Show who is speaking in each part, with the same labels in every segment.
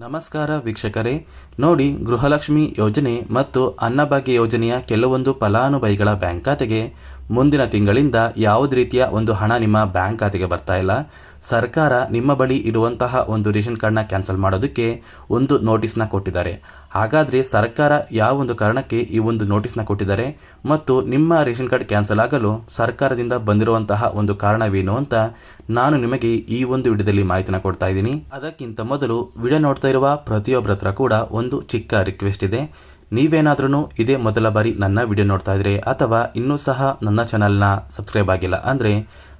Speaker 1: ನಮಸ್ಕಾರ ವೀಕ್ಷಕರೇ. ನೋಡಿ, ಗೃಹಲಕ್ಷ್ಮಿ ಯೋಜನೆ ಮತ್ತು ಅನ್ನಭಾಗ್ಯ ಯೋಜನೆಯ ಕೆಲವೊಂದು ಫಲಾನುಭವಿಗಳ ಬ್ಯಾಂಕ್ ಖಾತೆಗೆ ಮುಂದಿನ ತಿಂಗಳಿಂದ ಯಾವುದೇ ರೀತಿಯ ಒಂದು ಹಣ ನಿಮ್ಮ ಬ್ಯಾಂಕ್ ಖಾತೆಗೆ ಬರ್ತಾ ಇಲ್ಲ? ಸರ್ಕಾರ ನಿಮ್ಮ ಬಳಿ ಇರುವಂತಹ ಒಂದು ರೇಷನ್ ಕಾರ್ಡ್ನ ಕ್ಯಾನ್ಸಲ್ ಮಾಡೋದಕ್ಕೆ ಒಂದು ನೋಟಿಸ್ನ ಕೊಟ್ಟಿದ್ದಾರೆ. ಹಾಗಾದರೆ ಸರ್ಕಾರ ಯಾವ ಒಂದು ಕಾರಣಕ್ಕೆ ಈ ಒಂದು ನೋಟಿಸ್ನ ಕೊಟ್ಟಿದ್ದಾರೆ ಮತ್ತು ನಿಮ್ಮ ರೇಷನ್ ಕಾರ್ಡ್ ಕ್ಯಾನ್ಸಲ್ ಆಗಲು ಸರ್ಕಾರದಿಂದ ಬಂದಿರುವಂತಹ ಒಂದು ಕಾರಣವೇನು ಅಂತ ನಾನು ನಿಮಗೆ ಈ ಒಂದು ವಿಡಿಯೋದಲ್ಲಿ ಮಾಹಿತಿನ ಕೊಡ್ತಾ ಇದ್ದೀನಿ. ಅದಕ್ಕಿಂತ ಮೊದಲು ವಿಡಿಯೋ ನೋಡ್ತಾ ಇರುವ ಪ್ರತಿಯೊಬ್ಬರ ಹತ್ರ ಕೂಡ ಒಂದು ಚಿಕ್ಕ ರಿಕ್ವೆಸ್ಟ್ ಇದೆ. ನೀವೇನಾದ್ರೂ ಇದೇ ಮೊದಲ ಬಾರಿ ನನ್ನ ವಿಡಿಯೋ ನೋಡ್ತಾ ಇದ್ರೆ ಅಥವಾ ಇನ್ನೂ ಸಹ ನನ್ನ ಚಾನಲ್ನ ಸಬ್ಸ್ಕ್ರೈಬ್ ಆಗಿಲ್ಲ ಅಂದರೆ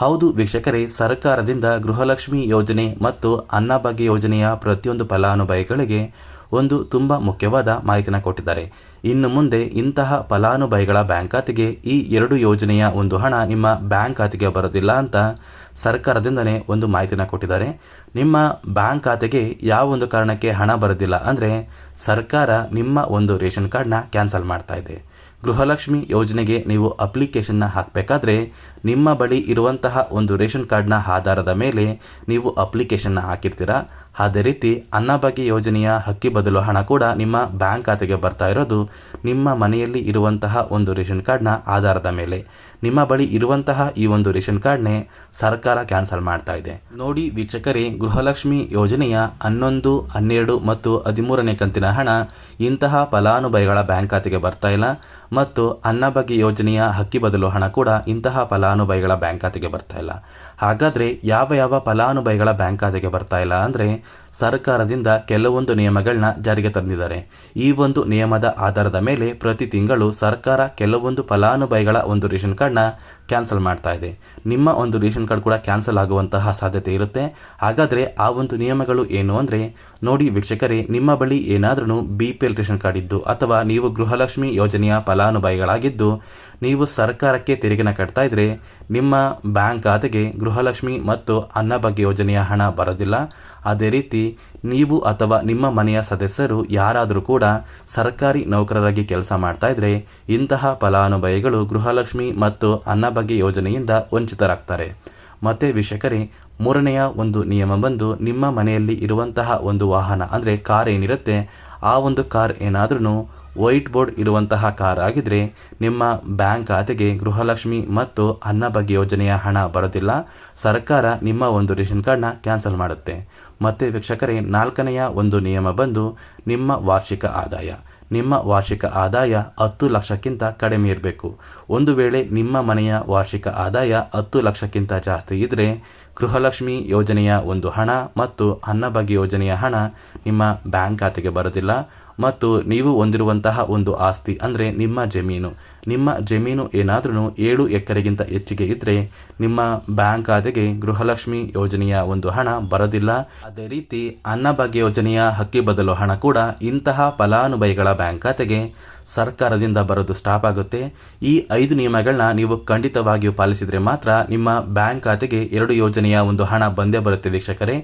Speaker 1: ಹೌದು ವೀಕ್ಷಕರೇ, ಸರ್ಕಾರದಿಂದ ಗೃಹಲಕ್ಷ್ಮಿ ಯೋಜನೆ ಮತ್ತು ಅನ್ನಭಾಗ್ಯ ಯೋಜನೆಯ ಪ್ರತಿಯೊಂದು ಫಲಾನುಭವಿಗಳಿಗೆ ಒಂದು ತುಂಬ ಮುಖ್ಯವಾದ ಮಾಹಿತಿನ ಕೊಟ್ಟಿದ್ದಾರೆ. ಇನ್ನು ಮುಂದೆ ಇಂತಹ ಫಲಾನುಭವಿಗಳ ಬ್ಯಾಂಕ್ ಖಾತೆಗೆ ಈ ಎರಡು ಯೋಜನೆಯ ಒಂದು ಹಣ ನಿಮ್ಮ ಬ್ಯಾಂಕ್ ಖಾತೆಗೆ ಬರೋದಿಲ್ಲ ಅಂತ ಸರ್ಕಾರದಿಂದನೇ ಒಂದು ಮಾಹಿತಿನ ಕೊಟ್ಟಿದ್ದಾರೆ. ನಿಮ್ಮ ಬ್ಯಾಂಕ್ ಖಾತೆಗೆ ಯಾವ ಒಂದು ಕಾರಣಕ್ಕೆ ಹಣ ಬರೋದಿಲ್ಲ ಅಂದರೆ ಸರ್ಕಾರ ನಿಮ್ಮ ಒಂದು ರೇಷನ್ ಕಾರ್ಡ್ನ ಕ್ಯಾನ್ಸಲ್ ಮಾಡ್ತಾ ಇದೆ. ಗೃಹಲಕ್ಷ್ಮಿ ಯೋಜನೆಗೆ ನೀವು ಅಪ್ಲಿಕೇಶನ್ನ ಹಾಕಬೇಕಾದ್ರೆ ನಿಮ್ಮ ಬಳಿ ಇರುವಂತಹ ಒಂದು ರೇಷನ್ ಕಾರ್ಡ್ನ ಆಧಾರದ ಮೇಲೆ ನೀವು ಅಪ್ಲಿಕೇಶನ್ನ ಹಾಕಿರ್ತೀರಾ. ಅದೇ ರೀತಿ ಅನ್ನಭಾಗ್ಯ ಯೋಜನೆಯ ಹಕ್ಕಿ ಬದಲು ಹಣ ಕೂಡ ನಿಮ್ಮ ಬ್ಯಾಂಕ್ ಖಾತೆಗೆ ಬರ್ತಾ ಇರೋದು ನಿಮ್ಮ ಮನೆಯಲ್ಲಿ ಇರುವಂತಹ ಒಂದು ರೇಷನ್ ಕಾರ್ಡ್ನ ಆಧಾರದ ಮೇಲೆ. ನಿಮ್ಮ ಬಳಿ ಇರುವಂತಹ ಈ ಒಂದು ರೇಷನ್ ಕಾರ್ಡ್ನೇ ಸರ್ಕಾರ ಕ್ಯಾನ್ಸಲ್ ಮಾಡ್ತಾ ಇದೆ. ನೋಡಿ ವೀಕ್ಷಕರೇ, ಗೃಹಲಕ್ಷ್ಮಿ ಯೋಜನೆಯ ಹನ್ನೊಂದು, ಹನ್ನೆರಡು ಮತ್ತು ಹದಿಮೂರನೇ ಕಂತಿನ ಹಣ ಇಂತಹ ಫಲಾನುಭವಿಗಳ ಬ್ಯಾಂಕ್ ಖಾತೆಗೆ ಬರ್ತಾ ಇಲ್ಲ. ಮತ್ತು ಅನ್ನಭಾಗ್ಯ ಯೋಜನೆಯ ಹಕ್ಕಿ ಬದಲು ಹಣ ಕೂಡ ಇಂತಹ ಫಲಾನುಭವಿಗಳ ಬ್ಯಾಂಕ್ ಖಾತೆಗೆ ಬರ್ತಾ ಇಲ್ಲ. ಹಾಗಾದರೆ ಯಾವ ಯಾವ ಫಲಾನುಭವಿಗಳ ಬ್ಯಾಂಕ್ ಖಾತೆಗೆ ಬರ್ತಾ ಇಲ್ಲ ಅಂದರೆ ಸರ್ಕಾರದಿಂದ ಕೆಲವೊಂದು ನಿಯಮಗಳನ್ನ ಜಾರಿಗೆ ತಂದಿದ್ದಾರೆ. ಈ ಒಂದು ನಿಯಮದ ಆಧಾರದ ಮೇಲೆ ಪ್ರತಿ ತಿಂಗಳು ಸರ್ಕಾರ ಕೆಲವೊಂದು ಫಲಾನುಭವಿಗಳ ಒಂದು ರೇಷನ್ ಕಾರ್ಡ್ನ ಕ್ಯಾನ್ಸಲ್ ಮಾಡ್ತಾ ಇದೆ. ನಿಮ್ಮ ಒಂದು ರೇಷನ್ ಕಾರ್ಡ್ ಕೂಡ ಕ್ಯಾನ್ಸಲ್ ಆಗುವಂತಹ ಸಾಧ್ಯತೆ ಇರುತ್ತೆ. ಹಾಗಾದರೆ ಆ ಒಂದು ನಿಯಮಗಳು ಏನು ಅಂದರೆ, ನೋಡಿ ವೀಕ್ಷಕರೇ, ನಿಮ್ಮ ಬಳಿ ಏನಾದರೂ B P L ration card ಇದ್ದು ಅಥವಾ ನೀವು ಗೃಹಲಕ್ಷ್ಮಿ ಯೋಜನೆಯ ಫಲಾನುಭವಿಗಳಾಗಿದ್ದು, ನೀವು ಸರ್ಕಾರಕ್ಕೆ ತೆರಿಗೆನ ಕಟ್ತಾ ಇದ್ರೆ, ನಿಮ್ಮ ಬ್ಯಾಂಕ್ ಖಾತೆಗೆ ಗೃಹಲಕ್ಷ್ಮಿ ಮತ್ತು ಅನ್ನಭಾಗ್ಯ ಯೋಜನೆಯ ಹಣ ಬರೋದಿಲ್ಲ. ಅದೇ ರೀತಿ, ನೀವು ಅಥವಾ ನಿಮ್ಮ ಮನೆಯ ಸದಸ್ಯರು ಯಾರಾದರೂ ಕೂಡ ಸರ್ಕಾರಿ ನೌಕರರಾಗಿ ಕೆಲಸ ಮಾಡ್ತಾ ಇದ್ರೆ, ಇಂತಹ ಫಲಾನುಭವಿಗಳು ಗೃಹಲಕ್ಷ್ಮಿ ಮತ್ತು ಅನ್ನಭಾಗ್ಯ ಯೋಜನೆಯಿಂದ ವಂಚಿತರಾಗ್ತಾರೆ. ಮತ್ತೆ ವೀಕ್ಷಕರೇ, ಮೂರನೆಯ ಒಂದು ನಿಯಮ ಬಂದು ನಿಮ್ಮ ಮನೆಯಲ್ಲಿ ಇರುವಂತಹ ಒಂದು ವಾಹನ ಅಂದರೆ ಕಾರ್ ಏನಿರುತ್ತೆ, ಆ ಒಂದು ಕಾರ್ ಏನಾದ್ರೂ ವೈಟ್ ಬೋರ್ಡ್ ಇರುವಂತಹ ಕಾರ್ ಆಗಿದ್ರೆ ನಿಮ್ಮ ಬ್ಯಾಂಕ್ ಖಾತೆಗೆ ಗೃಹಲಕ್ಷ್ಮಿ ಮತ್ತು ಅನ್ನಭಾಗ್ಯ ಯೋಜನೆಯ ಹಣ ಬರೋದಿಲ್ಲ. ಸರ್ಕಾರ ನಿಮ್ಮ ಒಂದು ರೇಷನ್ ಕಾರ್ಡ್ನ ಕ್ಯಾನ್ಸಲ್ ಮಾಡುತ್ತೆ. ಮತ್ತೆ ವೀಕ್ಷಕರೇ, ನಾಲ್ಕನೆಯ ಒಂದು ನಿಯಮ ಬಂದು ನಿಮ್ಮ ವಾರ್ಷಿಕ ಆದಾಯ. ನಿಮ್ಮ ವಾರ್ಷಿಕ ಆದಾಯ ಹತ್ತು ಲಕ್ಷಕ್ಕಿಂತ ಕಡಿಮೆ ಇರಬೇಕು. ಒಂದು ವೇಳೆ ನಿಮ್ಮ ಮನೆಯ ವಾರ್ಷಿಕ ಆದಾಯ ಹತ್ತು ಲಕ್ಷಕ್ಕಿಂತ ಜಾಸ್ತಿ ಇದ್ದರೆ ಗೃಹಲಕ್ಷ್ಮಿ ಯೋಜನೆಯ ಒಂದು ಹಣ ಮತ್ತು ಅನ್ನಭಾಗ್ಯ ಯೋಜನೆಯ ಹಣ ನಿಮ್ಮ ಬ್ಯಾಂಕ್ ಖಾತೆಗೆ ಬರೋದಿಲ್ಲ. ಮತ್ತು ನೀವು ಹೊಂದಿರುವಂತಹ ಒಂದು ಆಸ್ತಿ, ಅಂದರೆ ನಿಮ್ಮ ಜಮೀನು. ನಿಮ್ಮ ಜಮೀನು ಏನಾದರೂ ಏಳು ಎಕರೆಗಿಂತ ಹೆಚ್ಚಿಗೆ ಇದ್ದರೆ ನಿಮ್ಮ ಬ್ಯಾಂಕ್ ಖಾತೆಗೆ ಗೃಹಲಕ್ಷ್ಮಿ ಯೋಜನೆಯ ಒಂದು ಹಣ ಬರೋದಿಲ್ಲ. ಅದೇ ರೀತಿ ಅನ್ನಭಾಗ್ಯ ಯೋಜನೆಯ ಹಕ್ಕಿ ಬದಲು ಹಣ ಕೂಡ ಇಂತಹ ಫಲಾನುಭವಿಗಳ ಬ್ಯಾಂಕ್ ಖಾತೆಗೆ ಸರ್ಕಾರದಿಂದ ಬರೋದು ಸ್ಟಾಪ್ ಆಗುತ್ತೆ. ಈ ಐದು ನಿಯಮಗಳನ್ನ ನೀವು ಖಂಡಿತವಾಗಿಯೂ ಪಾಲಿಸಿದರೆ ಮಾತ್ರ ನಿಮ್ಮ ಬ್ಯಾಂಕ್ ಖಾತೆಗೆ ಎರಡು ಯೋಜನೆಯ ಒಂದು ಹಣ ಬಂದೇ ಬರುತ್ತೆ ವೀಕ್ಷಕರೇ.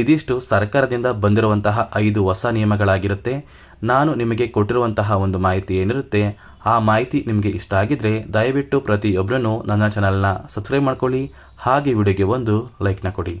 Speaker 1: ಇದಿಷ್ಟು ಸರ್ಕಾರದಿಂದ ಬಂದಿರುವಂತಹ ಐದು ಹೊಸ ನಿಯಮಗಳಾಗಿರುತ್ತೆ. ನಾನು ನಿಮಗೆ ಕೊಟ್ಟಿರುವಂತಹ ಒಂದು ಮಾಹಿತಿ ಏನಿರುತ್ತೆ, ಆ ಮಾಹಿತಿ ನಿಮಗೆ ಇಷ್ಟ ಆಗಿದ್ರೆ ದಯವಿಟ್ಟು ಪ್ರತಿಯೊಬ್ಬರನ್ನು ನನ್ನ ಚಾನಲ್ನ ಸಬ್ಸ್ಕ್ರೈಬ್ ಮಾಡ್ಕೊಳ್ಳಿ. ಹಾಗೆ ವಿಡಿಯೋಗೆ ಒಂದು ಲೈಕ್ನ ಕೊಡಿ.